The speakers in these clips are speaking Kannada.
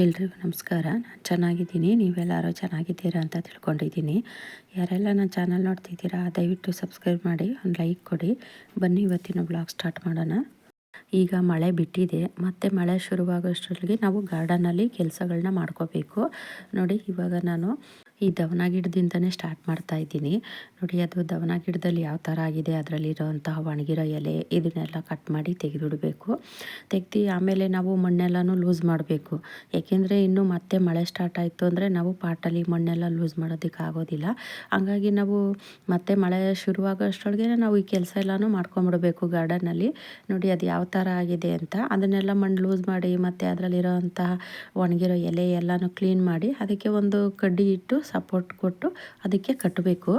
ಎಲ್ರಿಗೂ ನಮಸ್ಕಾರ. ನಾನು ಚೆನ್ನಾಗಿದ್ದೀನಿ. ನೀವೆಲ್ಲರೂ ಚೆನ್ನಾಗಿದ್ದೀರಾ ಅಂತ ತಿಳ್ಕೊಂಡಿದ್ದೀನಿ. ಯಾರೆಲ್ಲ ನನ್ನ ಚಾನಲ್ ನೋಡ್ತಿದ್ದೀರಾ, ದಯವಿಟ್ಟು ಸಬ್ಸ್ಕ್ರೈಬ್ ಮಾಡಿ, ಒಂದು ಲೈಕ್ ಕೊಡಿ. ಬನ್ನಿ ಇವತ್ತಿನ ಬ್ಲಾಗ್ ಸ್ಟಾರ್ಟ್ ಮಾಡೋಣ. ಈಗ ಮಳೆ ಬಿಟ್ಟಿದೆ. ಮತ್ತು ಮಳೆ ಶುರುವಾಗೋಷ್ಟರಲ್ಲಿ ನಾವು ಗಾರ್ಡನಲ್ಲಿ ಕೆಲಸಗಳನ್ನ ಮಾಡ್ಕೋಬೇಕು. ನೋಡಿ, ಇವಾಗ ನಾನು ಈ ದವನ ಗಿಡದಿಂದನೇ ಸ್ಟಾರ್ಟ್ ಮಾಡ್ತಾ ಇದ್ದೀನಿ. ನೋಡಿ, ಅದು ದವನ ಗಿಡದಲ್ಲಿ ಯಾವ ಥರ ಆಗಿದೆ, ಅದರಲ್ಲಿರೋವಂತಹ ಒಣಗಿರೋ ಎಲೆ, ಇದನ್ನೆಲ್ಲ ಕಟ್ ಮಾಡಿ ತೆಗೆದುಬಿಡಬೇಕು ತೆಗ್ದು ಆಮೇಲೆ ನಾವು ಮಣ್ಣೆಲ್ಲನೂ ಲೂಸ್ ಮಾಡಬೇಕು. ಏಕೆಂದರೆ ಇನ್ನು ಮತ್ತೆ ಮಳೆ ಸ್ಟಾರ್ಟ್ ಆಯಿತು ಅಂದರೆ ನಾವು ಪಾಟಲ್ಲಿ ಮಣ್ಣೆಲ್ಲ ಲೂಸ್ ಮಾಡೋದಕ್ಕೆ ಆಗೋದಿಲ್ಲ. ಹಂಗಾಗಿ ನಾವು ಮತ್ತೆ ಮಳೆ ಶುರುವಾಗೋಷ್ಟೊಳಗೆ ನಾವು ಈ ಕೆಲಸ ಎಲ್ಲನೂ ಮಾಡ್ಕೊಂಬಿಡಬೇಕು ಗಾರ್ಡನಲ್ಲಿ ನೋಡಿ, ಅದು ಯಾವ ಥರ ಆಗಿದೆ ಅಂತ. ಅದನ್ನೆಲ್ಲ ಮಣ್ಣು ಲೂಸ್ ಮಾಡಿ ಮತ್ತು ಅದರಲ್ಲಿರೋ ಅಂತಹ ಒಣಗಿರೋ ಎಲೆ ಎಲ್ಲನೂ ಕ್ಲೀನ್ ಮಾಡಿ ಅದಕ್ಕೆ ಒಂದು ಕಡ್ಡಿ ಇಟ್ಟು ಸಪೋರ್ಟ್ ಕೊಟ್ಟು ಅದಕ್ಕೆ ಕಟ್ಟಬೇಕು.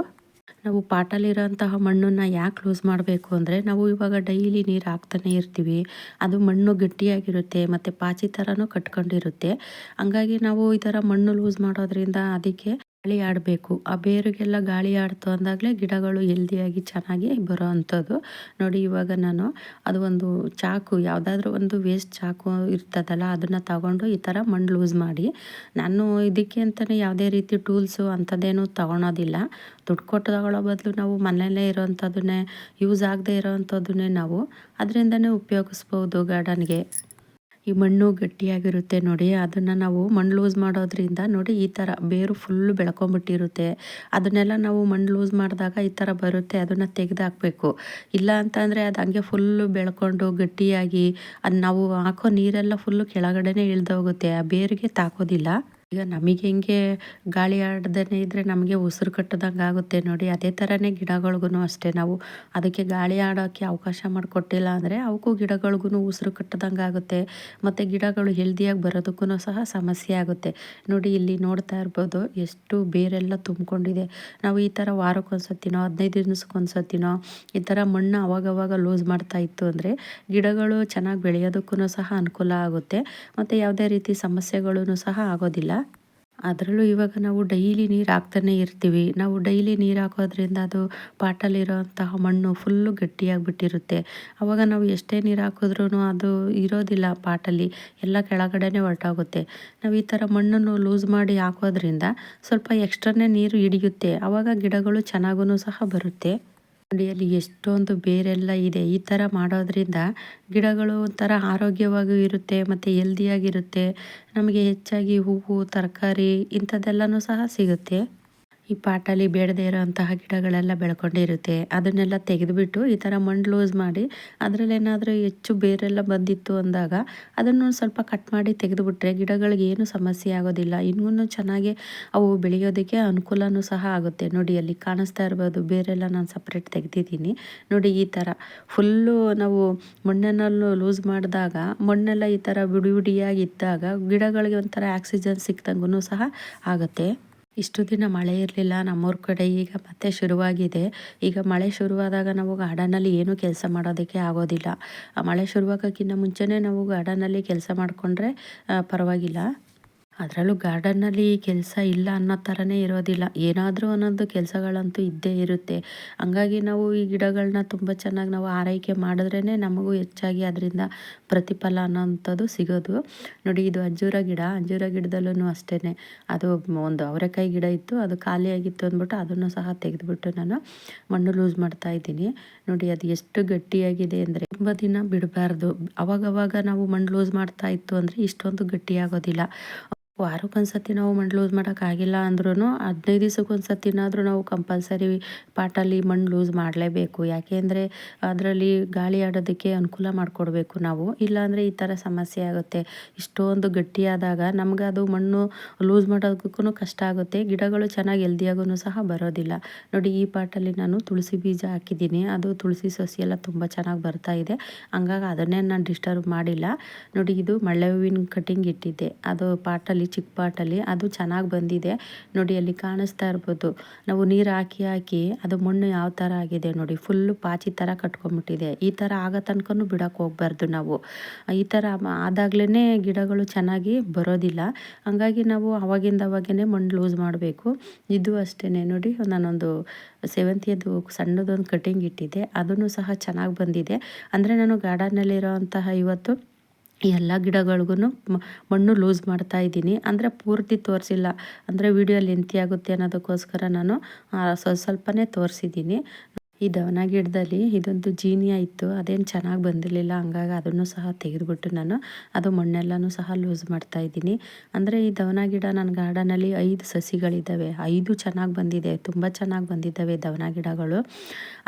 ನಾವು ಪಾಟಲ್ಲಿರೋಂತಹ ಮಣ್ಣನ್ನು ಯಾಕೆ ಲೂಸ್ ಮಾಡಬೇಕು ಅಂದರೆ ನಾವು ಇವಾಗ ಡೈಲಿ ನೀರು ಹಾಕ್ತಾನೆ ಇರ್ತೀವಿ. ಅದು ಮಣ್ಣು ಗಟ್ಟಿಯಾಗಿರುತ್ತೆ ಮತ್ತು ಪಾಚಿ ಥರನೂ ಕಟ್ಕೊಂಡಿರುತ್ತೆ. ಹಂಗಾಗಿ ನಾವು ಈ ಥರ ಮಣ್ಣು ಲೂಸ್ ಮಾಡೋದ್ರಿಂದ ಅದಕ್ಕೆ ಗಾಳಿ ಆಡಬೇಕು ಆ ಬೇರಿಗೆಲ್ಲ ಗಾಳಿ ಆಡ್ತು ಅಂದಾಗಲೇ ಗಿಡಗಳು ಹೆಲ್ದಿಯಾಗಿ ಚೆನ್ನಾಗಿ ಬರೋ ಅಂಥದ್ದು ನೋಡಿ ಇವಾಗ ನಾನು ಅದು ಒಂದು ಚಾಕು, ಯಾವುದಾದ್ರೂ ಒಂದು ವೇಸ್ಟ್ ಚಾಕು ಇರ್ತದಲ್ಲ, ಅದನ್ನು ತಗೊಂಡು ಈ ಥರ ಮಣ್ಣು ಲೂಸ್ ಮಾಡಿ. ನಾನು ಇದಕ್ಕೆ ಅಂತಲೇ ಯಾವುದೇ ರೀತಿ ಟೂಲ್ಸು ಅಂಥದ್ದೇನು ತಗೊಳೋದಿಲ್ಲ. ದುಡ್ಡು ಕೊಟ್ಟು ತಗೊಳ್ಳೋ ಬದಲು ನಾವು ಮನೆಯಲ್ಲೇ ಇರೋವಂಥದ್ದನ್ನೇ ಯೂಸ್ ಆಗದೆ ಇರೋವಂಥದ್ದನ್ನೇ ನಾವು ಅದರಿಂದನೇ ಉಪಯೋಗಿಸ್ಬೋದು ಗಾರ್ಡನ್ಗೆ ಈ ಮಣ್ಣು ಗಟ್ಟಿಯಾಗಿರುತ್ತೆ ನೋಡಿ, ಅದನ್ನು ನಾವು ಮಣ್ಣು ಲೂಸ್ ಮಾಡೋದ್ರಿಂದ ನೋಡಿ ಈ ಥರ ಬೇರು ಫುಲ್ಲು ಬೆಳ್ಕೊಂಬಿಟ್ಟಿರುತ್ತೆ. ಅದನ್ನೆಲ್ಲ ನಾವು ಮಣ್ಣು ಲೂಸ್ ಮಾಡಿದಾಗ ಈ ಥರ ಬರುತ್ತೆ, ಅದನ್ನು ತೆಗೆದಾಕಬೇಕು. ಇಲ್ಲ ಅಂತಂದರೆ ಅದು ಹಂಗೆ ಫುಲ್ಲು ಬೆಳ್ಕೊಂಡು ಗಟ್ಟಿಯಾಗಿ ಅದು ನಾವು ಹಾಕೋ ನೀರೆಲ್ಲ ಫುಲ್ಲು ಕೆಳಗಡೆನೇ ಇಳ್ದೋಗುತ್ತೆ, ಆ ಬೇರಿಗೆ ತಾಕೋದಿಲ್ಲ. ಈಗ ನಮಗೆ ಹೆಂಗೆ ಗಾಳಿ ಆಡ್ದೇ ಇದ್ದರೆ ನಮಗೆ ಉಸಿರು ಕಟ್ಟದಂಗೆ ಆಗುತ್ತೆ ನೋಡಿ. ಅದೇ ಥರನೇ ಗಿಡಗಳಿಗೂ ಅಷ್ಟೇ ನಾವು. ಅದಕ್ಕೆ ಗಾಳಿ ಆಡೋಕ್ಕೆ ಅವಕಾಶ ಮಾಡಿಕೊಟ್ಟಿಲ್ಲ ಅಂದರೆ ಅವಕ್ಕೂ ಗಿಡಗಳಿಗೂ ಉಸಿರು ಕಟ್ಟದಂಗೆ ಆಗುತ್ತೆ. ಮತ್ತು ಗಿಡಗಳು ಹೆಲ್ದಿಯಾಗಿ ಬರೋದಕ್ಕೂ ಸಹ ಸಮಸ್ಯೆ ಆಗುತ್ತೆ. ನೋಡಿ ಇಲ್ಲಿ ನೋಡ್ತಾ ಇರ್ಬೋದು ಎಷ್ಟು ಬೇರೆಲ್ಲ ತುಂಬಿಕೊಂಡಿದೆ. ನಾವು ಈ ಥರ ವಾರಕ್ಕೊಂದ್ಸತಿನೋ, ಹದಿನೈದು ದಿನಕ್ಕೊಂದ್ಸತಿನೋ ಈ ಥರ ಮಣ್ಣು ಅವಾಗವಾಗ ಲೂಸ್ ಮಾಡ್ತಾ ಇತ್ತು ಅಂದರೆ ಗಿಡಗಳು ಚೆನ್ನಾಗಿ ಬೆಳೆಯೋದಕ್ಕೂ ಸಹ ಅನುಕೂಲ ಆಗುತ್ತೆ. ಮತ್ತು ಯಾವುದೇ ರೀತಿ ಸಮಸ್ಯೆಗಳೂ ಸಹ ಆಗೋದಿಲ್ಲ. ಅದರಲ್ಲೂ ಇವಾಗ ನಾವು ಡೈಲಿ ನೀರು ಹಾಕ್ತಾನೆ ಇರ್ತೀವಿ. ನಾವು ಡೈಲಿ ನೀರು ಹಾಕೋದ್ರಿಂದ ಅದು ಪಾಟಲ್ಲಿರೋಂತಹ ಮಣ್ಣು ಫುಲ್ಲು ಗಟ್ಟಿಯಾಗಿಬಿಟ್ಟಿರುತ್ತೆ. ಆವಾಗ ನಾವು ಎಷ್ಟೇ ನೀರು ಹಾಕಿದ್ರೂ ಅದು ಇರೋದಿಲ್ಲ ಪಾಟಲ್ಲಿ. ಎಲ್ಲ ಕೆಳಗಡೆನೇ ಹೊರಟಾಗುತ್ತೆ. ನಾವು ಈ ಥರ ಮಣ್ಣನ್ನು ಲೂಸ್ ಮಾಡಿ ಹಾಕೋದ್ರಿಂದ ಸ್ವಲ್ಪ ಎಕ್ಸ್ಟ್ರಾನೇ ನೀರು ಹಿಡಿಯುತ್ತೆ. ಆವಾಗ ಗಿಡಗಳು ಚೆನ್ನಾಗೂ ಸಹ ಬರುತ್ತೆ. ಅಲ್ಲಿ ಎಷ್ಟೊಂದು ಬೇರೆಲ್ಲ ಇದೆ. ಈ ಥರ ಮಾಡೋದ್ರಿಂದ ಗಿಡಗಳು ಒಂಥರ ಆರೋಗ್ಯವಾಗಿ ಇರುತ್ತೆ, ಮತ್ತು ಹೆಲ್ದಿಯಾಗಿರುತ್ತೆ ನಮಗೆ ಹೆಚ್ಚಾಗಿ ಹೂವು, ತರಕಾರಿ ಇಂಥದ್ದೆಲ್ಲನೂ ಸಹ ಸಿಗುತ್ತೆ. ಈ ಪಾಟಲ್ಲಿ ಬೇಡದೇ ಇರೋಂತಹ ಗಿಡಗಳೆಲ್ಲ ಬೆಳ್ಕೊಂಡಿರುತ್ತೆ. ಅದನ್ನೆಲ್ಲ ತೆಗೆದುಬಿಟ್ಟು ಈ ಥರ ಮಣ್ಣು ಲೂಸ್ ಮಾಡಿ ಅದರಲ್ಲೇನಾದರೂ ಹೆಚ್ಚು ಬೇರೆಲ್ಲ ಬಂದಿತ್ತು ಅಂದಾಗ ಅದನ್ನು ಸ್ವಲ್ಪ ಕಟ್ ಮಾಡಿ ತೆಗೆದುಬಿಟ್ರೆ ಗಿಡಗಳಿಗೆ ಏನು ಸಮಸ್ಯೆ ಆಗೋದಿಲ್ಲ. ಇನ್ನೂ ಚೆನ್ನಾಗಿ ಅವು ಬೆಳೆಯೋದಕ್ಕೆ ಅನುಕೂಲನೂ ಸಹ ಆಗುತ್ತೆ. ನೋಡಿ, ಅಲ್ಲಿ ಕಾಣಿಸ್ತಾ ಇರ್ಬೋದು, ಬೇರೆಲ್ಲ ನಾನು ಸಪ್ರೇಟ್ ತೆಗೆದಿದ್ದೀನಿ. ನೋಡಿ, ಈ ಥರ ಫುಲ್ಲು ನಾವು ಮಣ್ಣನ್ನು ಲೂಸ್ ಮಾಡಿದಾಗ, ಮಣ್ಣೆಲ್ಲ ಈ ಥರ ಬಿಡಿ ಬಿಡಿಯಾಗಿ ಇದ್ದಾಗ ಗಿಡಗಳಿಗೆ ಒಂಥರ ಆಕ್ಸಿಜನ್ ಸಿಕ್ದಂಗೂ ಸಹ ಆಗುತ್ತೆ. ಇಷ್ಟು ದಿನ ಮಳೆ ಇರಲಿಲ್ಲ, ನಮ್ಮೂರ ಕಡೆ ಈಗ ಮತ್ತೆ ಶುರುವಾಗಿದೆ. ಈಗ ಮಳೆ ಶುರುವಾದಾಗ ನಾವು ಗಾರ್ಡನಲ್ಲಿ ಏನೂ ಕೆಲಸ ಮಾಡೋದಕ್ಕೆ ಆಗೋದಿಲ್ಲ. ಮಳೆ ಶುರುವಾಗೋಕ್ಕಿಂತ ಮುಂಚೆನೇ ನಾವು ಗಾರ್ಡನಲ್ಲಿ ಕೆಲಸ ಮಾಡಿಕೊಂಡ್ರೆ ಪರವಾಗಿಲ್ಲ. ಅದರಲ್ಲೂ ಗಾರ್ಡನ್ನಲ್ಲಿ ಕೆಲಸ ಇಲ್ಲ ಅನ್ನೋ ಥರನೇ ಇರೋದಿಲ್ಲ. ಏನಾದರೂ ಅನ್ನೋದು ಕೆಲಸಗಳಂತೂ ಇದ್ದೇ ಇರುತ್ತೆ. ಹಂಗಾಗಿ ನಾವು ಈ ಗಿಡಗಳನ್ನ ತುಂಬ ಚೆನ್ನಾಗಿ ನಾವು ಆರೈಕೆ ಮಾಡಿದ್ರೇ ನಮಗೂ ಹೆಚ್ಚಾಗಿ ಅದರಿಂದ ಪ್ರತಿಫಲ ಅನ್ನೋಂಥದ್ದು ಸಿಗೋದು. ನೋಡಿ, ಇದು ಅಂಜೂರ ಗಿಡ. ಅಂಜೂರ ಗಿಡದಲ್ಲೂ ಅಷ್ಟೇ ಅದು ಒಂದು ಅವರೆಕಾಯಿ ಗಿಡ ಇತ್ತು. ಅದು ಖಾಲಿಯಾಗಿತ್ತು ಅಂದ್ಬಿಟ್ಟು ಅದನ್ನು ಸಹ ತೆಗೆದುಬಿಟ್ಟು ನಾನು ಮಣ್ಣು ಲೂಸ್ ಮಾಡ್ತಾ ಇದ್ದೀನಿ. ನೋಡಿ, ಅದು ಎಷ್ಟು ಗಟ್ಟಿಯಾಗಿದೆ ಅಂದರೆ ತುಂಬ ದಿನ ಬಿಡಬಾರ್ದು. ಅವಾಗವಾಗ ನಾವು ಮಣ್ಣು ಲೂಸ್ ಮಾಡ್ತಾ ಇತ್ತು ಅಂದರೆ ಇಷ್ಟೊಂದು ಗಟ್ಟಿಯಾಗೋದಿಲ್ಲ. ವಾರಕ್ಕೊಂದ್ಸತಿ ನಾವು ಮಣ್ಣು ಲೂಸ್ ಮಾಡೋಕ್ಕಾಗಿಲ್ಲ ಅಂದ್ರೂ ಹದಿನೈದು ದಿವ್ಸಕ್ಕೊಂದ್ಸತಿನಾದರೂ ನಾವು ಕಂಪಲ್ಸರಿ ಪಾಟಲ್ಲಿ ಮಣ್ಣು ಲೂಸ್ ಮಾಡಲೇಬೇಕು. ಯಾಕೆ ಅಂದರೆ ಅದರಲ್ಲಿ ಗಾಳಿ ಆಡೋದಕ್ಕೆ ಅನುಕೂಲ ಮಾಡಿಕೊಡ್ಬೇಕು ನಾವು. ಇಲ್ಲಾಂದರೆ ಈ ಥರ ಸಮಸ್ಯೆ ಆಗುತ್ತೆ. ಇಷ್ಟೊಂದು ಗಟ್ಟಿಯಾದಾಗ ನಮ್ಗೆ ಅದು ಮಣ್ಣು ಲೂಸ್ ಮಾಡೋದಕ್ಕೂ ಕಷ್ಟ ಆಗುತ್ತೆ. ಗಿಡಗಳು ಚೆನ್ನಾಗಿ ಎಲ್ದಿಯಾಗೂ ಸಹ ಬರೋದಿಲ್ಲ. ನೋಡಿ ಈ ಪಾಟಲ್ಲಿ ನಾನು ತುಳಸಿ ಬೀಜ ಹಾಕಿದ್ದೀನಿ. ಅದು ತುಳಸಿ ಸಸಿ ಎಲ್ಲ ತುಂಬ ಚೆನ್ನಾಗಿ ಬರ್ತಾ ಇದೆ. ಹಂಗಾಗಿ ಅದನ್ನೇ ನಾನು ಡಿಸ್ಟರ್ಬ್ ಮಾಡಿಲ್ಲ. ನೋಡಿ ಇದು ಮಳ್ಳೆ ಹೂವಿನ ಕಟಿಂಗ್ ಇಟ್ಟಿದ್ದೆ. ಅದು ಪಾಟಲ್ಲಿ ಚಿಕ್ಕ ಪಾಟಲ್ಲಿ ಅದು ಚೆನ್ನಾಗಿ ಬಂದಿದೆ. ನೋಡಿ, ಅಲ್ಲಿ ಕಾಣಿಸ್ತಾ ಇರ್ಬೋದು. ನಾವು ನೀರು ಹಾಕಿ ಹಾಕಿ ಅದು ಮಣ್ಣು ಯಾವ ಥರ ಆಗಿದೆ ನೋಡಿ ಫುಲ್ಲು ಪಾಚಿ ಥರ ಕಟ್ಕೊಂಡ್ಬಿಟ್ಟಿದೆ. ಈ ಥರ ಆಗೋ ತನಕನೂ ಬಿಡೋಕೆ ಹೋಗ್ಬಾರ್ದು ನಾವು. ಈ ಥರ ಆದಾಗ್ಲೇ ಗಿಡಗಳು ಚೆನ್ನಾಗಿ ಬರೋದಿಲ್ಲ. ಹಂಗಾಗಿ ನಾವು ಅವಾಗಿಂದ ಅವಾಗೇ ಮಣ್ಣು ಲೂಸ್ ಮಾಡಬೇಕು. ಇದು ಅಷ್ಟೇ ನೋಡಿ, ನಾನೊಂದು ಸೆವೆಂತಿಯದು ಸಣ್ಣದೊಂದು ಕಟಿಂಗ್ ಇಟ್ಟಿದ್ದೆ. ಅದನ್ನು ಸಹ ಚೆನ್ನಾಗಿ ಬಂದಿದೆ. ಅಂದರೆ ನಾನು ಗಾರ್ಡನ್ನಲ್ಲಿರೋ ಅಂತಹ ಇವತ್ತು ಎಲ್ಲ ಗಿಡಗಳಿಗೂ ಮಣ್ಣು ಲೂಸ್ ಮಾಡ್ತಾ ಇದ್ದೀನಿ. ಅಂದರೆ ಪೂರ್ತಿ ತೋರಿಸಿಲ್ಲ. ಅಂದರೆ ವಿಡಿಯೋ ಲೆಂತಿ ಆಗುತ್ತೆ ಅನ್ನೋದಕ್ಕೋಸ್ಕರ ನಾನು ಸ್ವಲ್ಪ ಸ್ವಲ್ಪನೇ ತೋರಿಸಿದ್ದೀನಿ. ಈ ದವನ ಗಿಡದಲ್ಲಿ ಇದೊಂದು ಜೀನಿಯಾ ಇತ್ತು ಅದೇನು ಚೆನ್ನಾಗಿ ಬಂದಿರಲಿಲ್ಲ. ಹಂಗಾಗಿ ಅದನ್ನು ಸಹ ತೆಗೆದುಬಿಟ್ಟು ನಾನು ಅದು ಮಣ್ಣೆಲ್ಲನೂ ಸಹ ಲೂಸ್ ಮಾಡ್ತಾ ಇದ್ದೀನಿ. ಅಂದರೆ ಈ ದವನ ಗಿಡ ನನ್ನ ಗಾರ್ಡನಲ್ಲಿ ಐದು ಸಸಿಗಳಿದ್ದಾವೆ ಐದು ಚೆನ್ನಾಗಿ ಬಂದಿದೆ. ತುಂಬ ಚೆನ್ನಾಗಿ ಬಂದಿದ್ದಾವೆ ದವನ ಗಿಡಗಳು.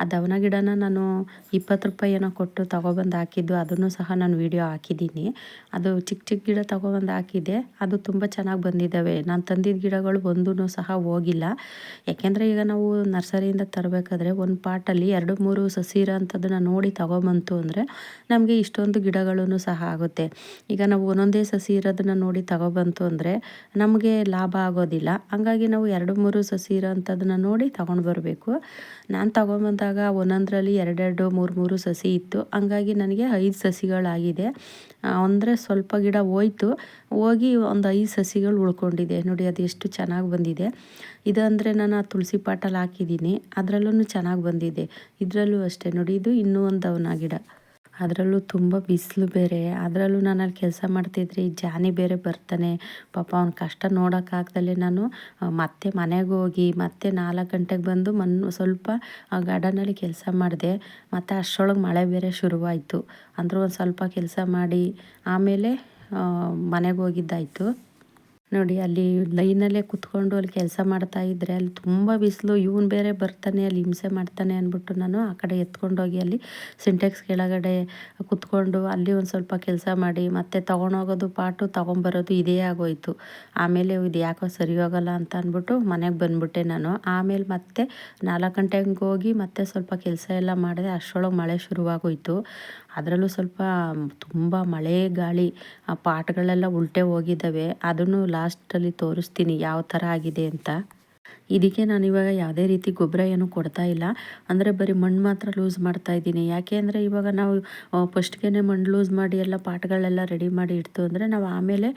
ಆ ದವನ ಗಿಡನ ನಾನು ಇಪ್ಪತ್ತು ರೂಪಾಯಿ ಏನೋ ಕೊಟ್ಟು ತೊಗೊಬಂದು ಹಾಕಿದ್ದು, ಅದನ್ನು ಸಹ ನಾನು ವಿಡಿಯೋ ಹಾಕಿದ್ದೀನಿ. ಅದು ಚಿಕ್ಕ ಚಿಕ್ಕ ಗಿಡ ತೊಗೊಬಂದು ಹಾಕಿದ್ದೆ ಅದು ತುಂಬ ಚೆನ್ನಾಗಿ ಬಂದಿದ್ದಾವೆ ನಾನು ತಂದಿದ್ದ ಗಿಡಗಳು ಒಂದೂ ಸಹ ಹೋಗಿಲ್ಲ. ಯಾಕೆಂದರೆ ಈಗ ನಾವು ನರ್ಸರಿಯಿಂದ ತರಬೇಕಾದ್ರೆ ಒಂದು ಪಾಟ್ ಪಾಟಲ್ಲಿ ಎರಡು ಮೂರು ಸಸಿ ಇರೋಂಥದ್ದನ್ನು ನೋಡಿ ತಗೊಬಂತು ಅಂದರೆ ನಮಗೆ ಇಷ್ಟೊಂದು ಗಿಡಗಳನ್ನು ಸಹ ಆಗುತ್ತೆ. ಈಗ ನಾವು ಒಂದೊಂದೇ ಸಸಿ ಇರೋದನ್ನು ನೋಡಿ ತಗೊಬಂತು ಅಂದರೆ ನಮಗೆ ಲಾಭ ಆಗೋದಿಲ್ಲ. ಹಂಗಾಗಿ ನಾವು ಎರಡು ಮೂರು ಸಸಿ ಇರೋಂಥದ್ದನ್ನು ನೋಡಿ ತಗೊಂಡು ಬರಬೇಕು. ನಾನು ತಗೊಂಬಂದಾಗ ಒಂದೊಂದರಲ್ಲಿ ಎರಡೆರಡು ಮೂರು ಮೂರು ಸಸಿ ಇತ್ತು. ಹಂಗಾಗಿ ನನಗೆ ಐದು ಸಸಿಗಳಾಗಿದೆ. ಅಂದರೆ ಸ್ವಲ್ಪ ಗಿಡ ಹೋಯ್ತು. ಹೋಗಿ ಒಂದು ಐದು ಸಸಿಗಳು ಉಳ್ಕೊಂಡಿದೆ. ನೋಡಿ, ಅದು ಎಷ್ಟು ಚೆನ್ನಾಗಿ ಬಂದಿದೆ. ಇದಂದರೆ ನಾನು ಆ ತುಳಸಿ ಪಾಟಲ್ಲಿ ಹಾಕಿದ್ದೀನಿ. ಅದರಲ್ಲೂ ಚೆನ್ನಾಗಿ ಬಂದಿದೆ. ಇದರಲ್ಲೂ ಅಷ್ಟೇ. ನೋಡಿ, ಇದು ಇನ್ನೂ ಒಂದು ದವನ ಗಿಡ. ಅದರಲ್ಲೂ ತುಂಬ ಬಿಸಿಲು ಬೇರೆ. ಅದರಲ್ಲೂ ನಾನು ಅಲ್ಲಿ ಕೆಲಸ ಮಾಡ್ತಿದ್ರೆ ಜಾನಿ ಬೇರೆ ಬರ್ತಾನೆ. ಪಾಪ ಅವ್ನ ಕಷ್ಟ ನೋಡೋಕ್ಕಾಗ್ದಲೆ ನಾನು ಮತ್ತೆ ಮನೆಗೆ ಹೋಗಿ, ಮತ್ತೆ ನಾಲ್ಕು ಗಂಟೆಗೆ ಬಂದು ಮಣ್ಣು ಸ್ವಲ್ಪ ಗಾರ್ಡನಲ್ಲಿ ಕೆಲಸ ಮಾಡಿದೆ. ಮತ್ತು ಅಷ್ಟರೊಳಗೆ ಮಳೆ ಬೇರೆ ಶುರುವಾಯಿತು. ಅಂದರೂ ಒಂದು ಸ್ವಲ್ಪ ಕೆಲಸ ಮಾಡಿ, ಆಮೇಲೆ ಮನೆಗೆ ಹೋಗಿದ್ದಾಯಿತು. ನೋಡಿ, ಅಲ್ಲಿ ಲೈನಲ್ಲೇ ಕುತ್ಕೊಂಡು ಅಲ್ಲಿ ಕೆಲಸ ಮಾಡ್ತಾ ಇದ್ದರೆ ಅಲ್ಲಿ ತುಂಬ ಬಿಸಿಲು, ಇವನು ಬೇರೆ ಬರ್ತಾನೆ, ಅಲ್ಲಿ ಹಿಂಸೆ ಮಾಡ್ತಾನೆ ಅಂದ್ಬಿಟ್ಟು ನಾನು ಆ ಕಡೆ ಎತ್ಕೊಂಡೋಗಿ ಅಲ್ಲಿ ಸಿಂಟೆಕ್ಸ್ ಕೆಳಗಡೆ ಕುತ್ಕೊಂಡು ಅಲ್ಲಿ ಒಂದು ಸ್ವಲ್ಪ ಕೆಲಸ ಮಾಡಿ, ಮತ್ತೆ ತೊಗೊಂಡೋಗೋದು ಪಾಟು, ತೊಗೊಂಬರೋದು ಇದೇ ಆಗೋಯ್ತು. ಆಮೇಲೆ ಇದು ಯಾಕೋ ಸರಿ ಹೋಗಲ್ಲ ಅಂತ ಅಂದ್ಬಿಟ್ಟು ಮನೆಗೆ ಬಂದ್ಬಿಟ್ಟೆ ನಾನು. ಆಮೇಲೆ ಮತ್ತೆ ನಾಲ್ಕು ಗಂಟೆಗೆ ಹೋಗಿ ಮತ್ತೆ ಸ್ವಲ್ಪ ಕೆಲಸ ಎಲ್ಲ ಮಾಡಿದೆ, ಅಷ್ಟರೊಳಗೆ ಮಳೆ ಶುರುವಾಗೋಯ್ತು. ಅದರಲ್ಲೂ ಸ್ವಲ್ಪ ತುಂಬ ಮಳೆ, ಗಾಳಿ ಆ ಪಾಟ್ಗಳೆಲ್ಲ ಉಲ್ಟೆ ಹೋಗಿದ್ದಾವೆ. ಅದನ್ನು ಲಾಸ್ಟಲ್ಲಿ ತೋರಿಸ್ತೀನಿ, ಯಾವ ಥರ ಆಗಿದೆ ಅಂತ. ಇದಕ್ಕೆ ನಾನು ಇವಾಗ ಯಾವುದೇ ರೀತಿ ಗೊಬ್ಬರ ಏನು ಕೊಡ್ತಾ ಇಲ್ಲ. ಅಂದರೆ ಬರೀ ಮಣ್ಣು ಮಾತ್ರ ಲೂಸ್ ಮಾಡ್ತಾ ಇದ್ದೀನಿ. ಯಾಕೆ ಅಂದರೆ ಇವಾಗ ನಾವು ಫಸ್ಟ್ಗೆ ಮಣ್ಣು ಲೂಸ್ ಮಾಡಿ ಎಲ್ಲ ಪಾಟ್ಗಳೆಲ್ಲ ರೆಡಿ ಮಾಡಿ ಇಡ್ತು ಅಂದರೆ ನಾವು ಆಮೇಲೆ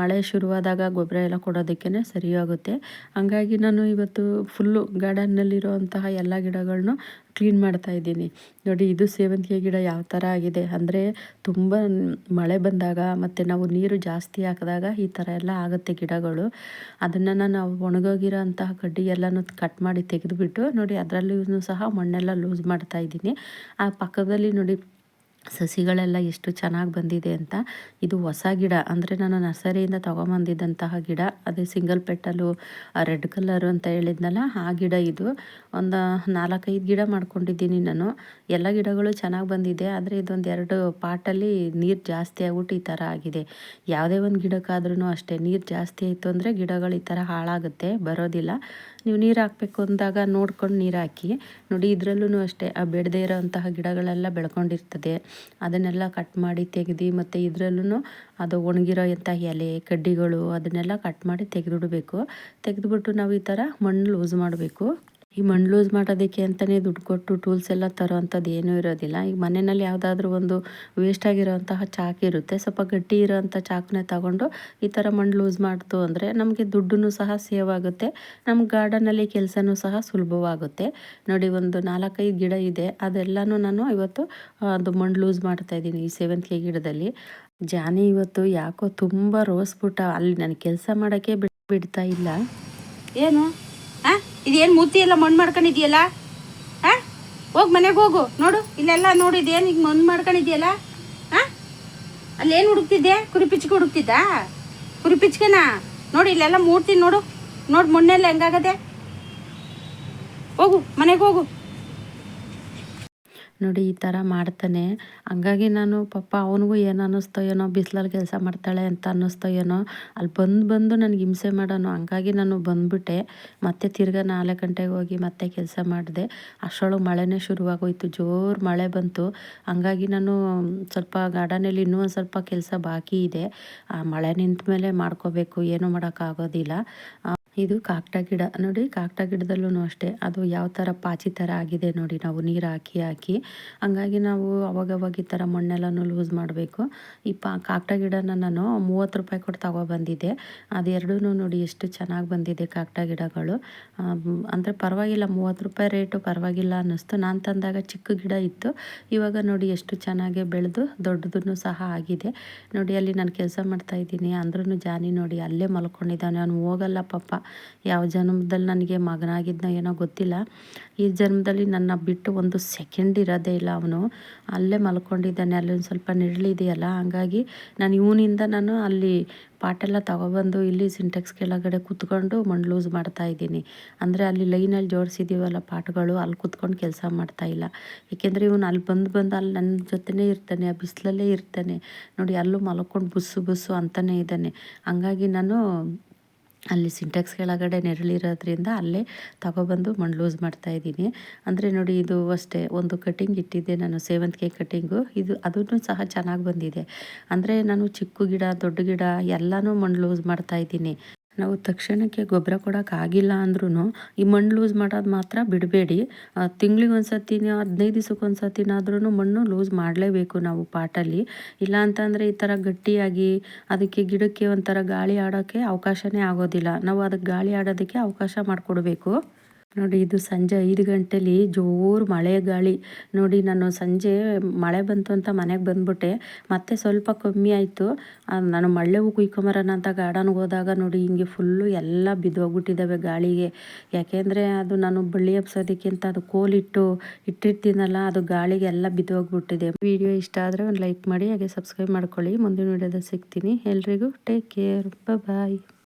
ಮಳೆ ಶುರುವಾದಾಗ ಗೊಬ್ಬರ ಎಲ್ಲ ಕೊಡೋದಕ್ಕೇ ಸರಿಯಾಗುತ್ತೆ. ಹಾಗಾಗಿ ನಾನು ಇವತ್ತು ಫುಲ್ಲು ಗಾರ್ಡನ್ನಲ್ಲಿರೋ ಅಂತಹ ಎಲ್ಲ ಗಿಡಗಳನ್ನೂ ಕ್ಲೀನ್ ಮಾಡ್ತಾ ಇದ್ದೀನಿ. ನೋಡಿ, ಇದು ಸೇವಂತಿಗೆ ಗಿಡ ಯಾವ ಥರ ಆಗಿದೆ ಅಂದರೆ ತುಂಬ ಮಳೆ ಬಂದಾಗ ಮತ್ತು ನಾವು ನೀರು ಜಾಸ್ತಿ ಹಾಕಿದಾಗ ಈ ಥರ ಎಲ್ಲ ಆಗುತ್ತೆ ಗಿಡಗಳು. ಅದನ್ನು ನಾನು ಒಣಗೋಗಿರೋ ಅಂತಹ ಕಡ್ಡಿ ಎಲ್ಲನೂ ಕಟ್ ಮಾಡಿ ತೆಗೆದುಬಿಟ್ಟು ನೋಡಿ ಅದರಲ್ಲೂ ಸಹ ಮಣ್ಣೆಲ್ಲ ಲೂಸ್ ಮಾಡ್ತಾ ಇದ್ದೀನಿ. ಆ ಪಕ್ಕದಲ್ಲಿ ನೋಡಿ ಸಸಿಗಳೆಲ್ಲ ಎಷ್ಟು ಚೆನ್ನಾಗಿ ಬಂದಿದೆ ಅಂತ. ಇದು ಹೊಸ ಗಿಡ. ಅಂದರೆ ನಾನು ನರ್ಸರಿಯಿಂದ ತೊಗೊಂಬಂದಿದ್ದಂತಹ ಗಿಡ. ಅದೇ ಸಿಂಗಲ್ ಪೆಟ್ಟಲು ರೆಡ್ ಕಲರು ಅಂತ ಹೇಳಿದ್ನಲ್ಲ, ಆ ಗಿಡ ಇದು. ಒಂದು ನಾಲ್ಕೈದು ಗಿಡ ಮಾಡ್ಕೊಂಡಿದ್ದೀನಿ ನಾನು. ಎಲ್ಲ ಗಿಡಗಳು ಚೆನ್ನಾಗಿ ಬಂದಿದೆ. ಆದರೆ ಇದೊಂದು ಎರಡು ಪಾಟಲ್ಲಿ ನೀರು ಜಾಸ್ತಿ ಆಗ್ಬಿಟ್ಟು ಈ ಥರ ಆಗಿದೆ. ಯಾವುದೇ ಒಂದು ಗಿಡಕ್ಕಾದ್ರೂ ಅಷ್ಟೇ, ನೀರು ಜಾಸ್ತಿ ಆಯಿತು ಅಂದರೆ ಗಿಡಗಳು ಈ ಥರ ಹಾಳಾಗುತ್ತೆ, ಬರೋದಿಲ್ಲ. ನೀವು ನೀರು ಹಾಕಬೇಕು ಅಂದಾಗ ನೋಡ್ಕೊಂಡು ನೀರು ಹಾಕಿ. ನೋಡಿ ಇದರಲ್ಲೂ ಅಷ್ಟೇ, ಆ ಬೆಳೆದೇ ಇರೋಂತಹ ಗಿಡಗಳೆಲ್ಲ ಬೆಳ್ಕೊಂಡಿರ್ತದೆ. ಅದನ್ನೆಲ್ಲ ಕಟ್ ಮಾಡಿ ತೆಗೆದು ಮತ್ತು ಇದರಲ್ಲೂ ಅದು ಒಣಗಿರೋ ಎಂಥ ಎಲೆ, ಕಡ್ಡಿಗಳು ಅದನ್ನೆಲ್ಲ ಕಟ್ ಮಾಡಿ ತೆಗೆದಿಡಬೇಕು. ತೆಗೆದುಬಿಟ್ಟು ನಾವು ಈ ಥರ ಮಣ್ಣು ಲೂಸ್ ಮಾಡಬೇಕು. ಈ ಮಣ್ಣು ಲೂಸ್ ಮಾಡೋದಕ್ಕೆ ಅಂತಲೇ ದುಡ್ಡು ಕೊಟ್ಟು ಟೂಲ್ಸ್ ಎಲ್ಲ ತರೋ ಅಂಥದ್ದು ಏನೂ ಇರೋದಿಲ್ಲ. ಈಗ ಮನೆಯಲ್ಲಿ ಯಾವುದಾದ್ರೂ ಒಂದು ವೇಸ್ಟ್ ಆಗಿರೋಂತಹ ಚಾಕು ಇರುತ್ತೆ. ಸ್ವಲ್ಪ ಗಟ್ಟಿ ಇರೋವಂಥ ಚಾಕುನೇ ತಗೊಂಡು ಈ ಥರ ಮಣ್ಣು ಲೂಸ್ ಮಾಡ್ತು ಅಂದರೆ ನಮಗೆ ದುಡ್ಡು ಸಹ ಸೇವ್ ಆಗುತ್ತೆ ನಮ್ಮ ಗಾರ್ಡನಲ್ಲಿ ಕೆಲಸನೂ ಸಹ ಸುಲಭವಾಗುತ್ತೆ. ನೋಡಿ ಒಂದು ನಾಲ್ಕೈದು ಗಿಡ ಇದೆ. ಅದೆಲ್ಲನೂ ನಾನು ಇವತ್ತು ಅದು ಮಣ್ಣು ಲೂಸ್ ಮಾಡ್ತಾ ಇದ್ದೀನಿ ಈ ಸೇವಂತಿಗೆ ಗಿಡದಲ್ಲಿ. ಜಾನಿ ಇವತ್ತು ಯಾಕೋ ತುಂಬ ರೋಸ್ಬಿಟ್ಟ ಅಲ್ಲಿ ನಾನು ಕೆಲಸ ಮಾಡೋಕ್ಕೆ ಬಿಡ್ತಾ ಇಲ್ಲ. ಏನು? ಹಾಂ ಇದೇನು ಮುತ್ತಿ ಎಲ್ಲ ಮಣ್ಣು ಮಾಡ್ಕೊಂಡಿದ್ಯಲ್ಲ? ಹಾಂ ಹೋಗಿ ಮನೆಗೆ ಹೋಗು. ನೋಡು, ಇಲ್ಲೆಲ್ಲ ನೋಡು, ಇದೇನು ಈಗ ಮಣ್ಣು ಮಾಡ್ಕೊಂಡಿದ್ಯಲ್ಲ? ಹಾಂ ಅಲ್ಲೇನು ಹುಡುಕ್ತಿದ್ದೆ? ಕುರಿ ಪಿಚ್ಕೆ ಹುಡುಕ್ತಿದ್ದ? ಕುರಿ ನೋಡಿ, ಇಲ್ಲೆಲ್ಲ ಮೂಡ್ತೀನಿ ನೋಡು. ನೋಡು ಮಣ್ಣೆಲ್ಲ ಹೆಂಗಾಗದೆ? ಹೋಗು, ಮನೆಗೆ ಹೋಗು. ನೋಡಿ ಈ ಥರ ಮಾಡ್ತಾನೆ. ಹಂಗಾಗಿ ನಾನು, ಪಾಪ ಅವನಿಗೂ ಏನು ಅನ್ನಿಸ್ತೋ ಏನೋ ಬಿಸಿಲಲ್ಲಿ ಕೆಲಸ ಮಾಡ್ತಾಳೆ ಅಂತ ಅನ್ನಿಸ್ತೋ ಏನೋ ಅಲ್ಲಿ ಬಂದು ಬಂದು ನನಗೆ ಹಿಂಸೆ ಮಾಡೋನು, ಹಂಗಾಗಿ ನಾನು ಬಂದುಬಿಟ್ಟೆ. ಮತ್ತೆ ತಿರ್ಗಾ ನಾಲ್ಕು ಗಂಟೆಗೆ ಹೋಗಿ ಮತ್ತೆ ಕೆಲಸ ಮಾಡಿದೆ. ಅಷ್ಟರೊಳಗೆ ಮಳೆನೇ ಶುರುವಾಗೋಯ್ತು, ಜೋರು ಮಳೆ ಬಂತು. ಹಂಗಾಗಿ ನಾನು ಸ್ವಲ್ಪ ಗಾರ್ಡನಲ್ಲಿ ಇನ್ನೂ ಒಂದು ಸ್ವಲ್ಪ ಕೆಲಸ ಬಾಕಿ ಇದೆ. ಆ ಮಳೆ ನಿಂತ ಮೇಲೆ ಮಾಡ್ಕೋಬೇಕು, ಏನೂ ಮಾಡೋಕ್ಕಾಗೋದಿಲ್ಲ ಇದು ಕಾಕ್ಟ ಗಿಡ. ನೋಡಿ, ಕಾಕ್ಟ ಗಿಡದಲ್ಲೂ ಅಷ್ಟೇ. ಅದು ಯಾವ ಥರ ಪಾಚಿ ಥರ ಆಗಿದೆ ನೋಡಿ ನಾವು ನೀರು ಹಾಕಿ ಹಾಕಿ. ಹಂಗಾಗಿ ನಾವು ಅವಾಗವಾಗ ಈ ಥರ ಮಣ್ಣೆಲ್ಲನೂ ಲೂಸ್ ಮಾಡಬೇಕು. ಈ ಪಾ, ಕಾಕ್ಟ ಗಿಡನ ನಾನು ಮೂವತ್ತು ರೂಪಾಯಿ ಕೊಟ್ಟು ತಗೊಬಂದಿದ್ದೆ ಎರಡೂ ನೋಡಿ ಎಷ್ಟು ಚೆನ್ನಾಗಿ ಬಂದಿದೆ ಕಾಕ್ಟ ಗಿಡಗಳು. ಅಂದರೆ ಪರವಾಗಿಲ್ಲ, ಮೂವತ್ತು ರೂಪಾಯಿ ರೇಟು ಪರವಾಗಿಲ್ಲ ಅನ್ನಿಸ್ತು. ನಾನು ತಂದಾಗ ಚಿಕ್ಕ ಗಿಡ ಇತ್ತು. ಇವಾಗ ನೋಡಿ ಎಷ್ಟು ಚೆನ್ನಾಗಿ ಬೆಳೆದು ದೊಡ್ಡದನ್ನು ಸಹ ಆಗಿದೆ. ನೋಡಿ, ಅಲ್ಲಿ ನಾನು ಕೆಲಸ ಮಾಡ್ತಾ ಇದ್ದೀನಿ ಅಂದ್ರೂ ಜಾನಿ ನೋಡಿ, ಅಲ್ಲೇ ಮಲ್ಕೊಂಡಿದ್ದಾನೆ. ಅವನು ಹೋಗಲ್ಲ ಪಾಪ. ಯಾವ ಜನ್ಮದಲ್ಲಿ ನನಗೆ ಮಗನಾಗಿದ್ನ ಏನೋ ಗೊತ್ತಿಲ್ಲ. ಈ ಜನ್ಮದಲ್ಲಿ ನನ್ನ ಬಿಟ್ಟು ಒಂದು ಸೆಕೆಂಡ್ ಇರೋದೇ ಇಲ್ಲ ಅವನು. ಅಲ್ಲೇ ಮಲ್ಕೊಂಡಿದ್ದಾನೆ ಅಲ್ಲೊಂದು ಸ್ವಲ್ಪ ನೆರಳಿದೆಯಲ್ಲ ಹಾಗಾಗಿ ನಾನು ಇವನಿಂದ ನಾನು ಅಲ್ಲಿ ಪಾಟೆಲ್ಲ ತಗೊಬಂದು ಇಲ್ಲಿ ಸಿಂಟೆಕ್ಸ್ ಕೆಳಗಡೆ ಕುತ್ಕೊಂಡು ಮಣ್ಣು ಲೂಸ್ ಮಾಡ್ತಾ ಇದ್ದೀನಿ. ಅಂದರೆ ಅಲ್ಲಿ ಲೈನಲ್ಲಿ ಜೋಡಿಸಿದ್ದೀವಲ್ಲ ಪಾಟ್ಗಳು ಅಲ್ಲಿ ಕೂತ್ಕೊಂಡು ಕೆಲಸ ಮಾಡ್ತಾ ಇಲ್ಲ. ಏಕೆಂದರೆ ಇವನು ಅಲ್ಲಿ ಬಂದು ಬಂದು ಅಲ್ಲಿ ನನ್ನ ಜೊತೆನೇ ಇರ್ತಾನೆ, ಆ ಬಿಸಿಲಲ್ಲೇ ಇರ್ತಾನೆ. ನೋಡಿ, ಅಲ್ಲೂ ಮಲ್ಕೊಂಡು ಬುಸ್ಸು ಬುಸ್ಸು ಅಂತಲೇ ಇದ್ದಾನೆ. ಹಂಗಾಗಿ ನಾನು ಅಲ್ಲಿ ಸಿಂಟೆಕ್ಸ್ ಕೆಳಗಡೆ ನೆರಳಿರೋದ್ರಿಂದ ಅಲ್ಲೇ ತಗೊಬಂದು ಮಣ್ಣು ಲೂಸ್ ಮಾಡ್ತಾಯಿದ್ದೀನಿ ಅಂದರೆ ನೋಡಿ ಇದು ಅಷ್ಟೇ, ಒಂದು ಕಟಿಂಗ್ ಇಟ್ಟಿದ್ದೆ ನಾನು ಸೇವಂತಿಗೆ ಕಟಿಂಗು ಇದು ಅದನ್ನು ಸಹ ಚೆನ್ನಾಗಿ ಬಂದಿದೆ. ಅಂದರೆ ನಾನು ಚಿಕ್ಕ ಗಿಡ, ದೊಡ್ಡ ಗಿಡ ಎಲ್ಲನೂ ಮಣ್ಣು ಲೂಸ್ ಮಾಡ್ತಾಯಿದ್ದೀನಿ ನಾವು ತಕ್ಷಣಕ್ಕೆ ಗೊಬ್ಬರ ಕೊಡೋಕ್ಕಾಗಿಲ್ಲ ಅಂದ್ರೂ ಈ ಮಣ್ಣು ಲೂಸ್ ಮಾಡೋದು ಮಾತ್ರ ಬಿಡಬೇಡಿ. ತಿಂಗ್ಳಿಗೆ ಒಂದು ಸತಿನ ಹದಿನೈದು ದಿವ್ಸಕ್ಕೆ ಒಂದು ಸತಿನಾದ್ರೂ ಮಣ್ಣು ಲೂಸ್ ಮಾಡಲೇಬೇಕು ನಾವು ಪಾಟಲ್ಲಿ. ಇಲ್ಲ ಅಂತಂದರೆ ಈ ಥರ ಗಟ್ಟಿಯಾಗಿ ಅದಕ್ಕೆ ಗಿಡಕ್ಕೆ ಒಂಥರ ಗಾಳಿ ಆಡೋಕ್ಕೆ ಅವಕಾಶನೇ ಆಗೋದಿಲ್ಲ. ನಾವು ಅದಕ್ಕೆ ಗಾಳಿ ಆಡೋದಕ್ಕೆ ಅವಕಾಶ ಮಾಡಿಕೊಡ್ಬೇಕು. ನೋಡಿ, ಇದು ಸಂಜೆ ಐದು ಗಂಟೆಲಿ ಜೋರು ಮಳೆ ಗಾಳಿ. ನೋಡಿ, ನಾನು ಸಂಜೆ ಮಳೆ ಬಂತು ಅಂತ ಮನೆಗೆ ಬಂದ್ಬಿಟ್ಟೆ. ಮತ್ತೆ ಸ್ವಲ್ಪ ಕಮ್ಮಿ ಆಯಿತು. ನಾನು ಮಳೆ ಹೂ ಕುಯ್ಕೊಂಬರೋಣ ಅಂತ ಗಾರ್ಡನ್ಗೆ ಹೋದಾಗ ನೋಡಿ, ಹಿಂಗೆ ಫುಲ್ಲು ಎಲ್ಲ ಬಿದ್ದೋಗ್ಬಿಟ್ಟಿದ್ದಾವೆ ಗಾಳಿಗೆ. ಯಾಕೆಂದರೆ ಅದು ನಾನು ಬಳ್ಳಿ ಹಬ್ಸೋದಕ್ಕಿಂತ ಅದು ಕೋಲಿಟ್ಟು ಇಟ್ಟಿರ್ತೀನಲ್ಲ, ಅದು ಗಾಳಿಗೆ ಎಲ್ಲ ಬಿದ್ದೋಗ್ಬಿಟ್ಟಿದೆ. ವಿಡಿಯೋ ಇಷ್ಟ ಆದರೆ ಒಂದು ಲೈಕ್ ಮಾಡಿ, ಹಾಗೆ ಸಬ್ಸ್ಕ್ರೈಬ್ ಮಾಡ್ಕೊಳ್ಳಿ. ಮುಂದಿನ ವಿಡಿಯೋದಲ್ಲಿ ಸಿಗ್ತೀನಿ. ಎಲ್ರಿಗೂ ಟೇಕ್ ಕೇರ್ ಬಾಯ್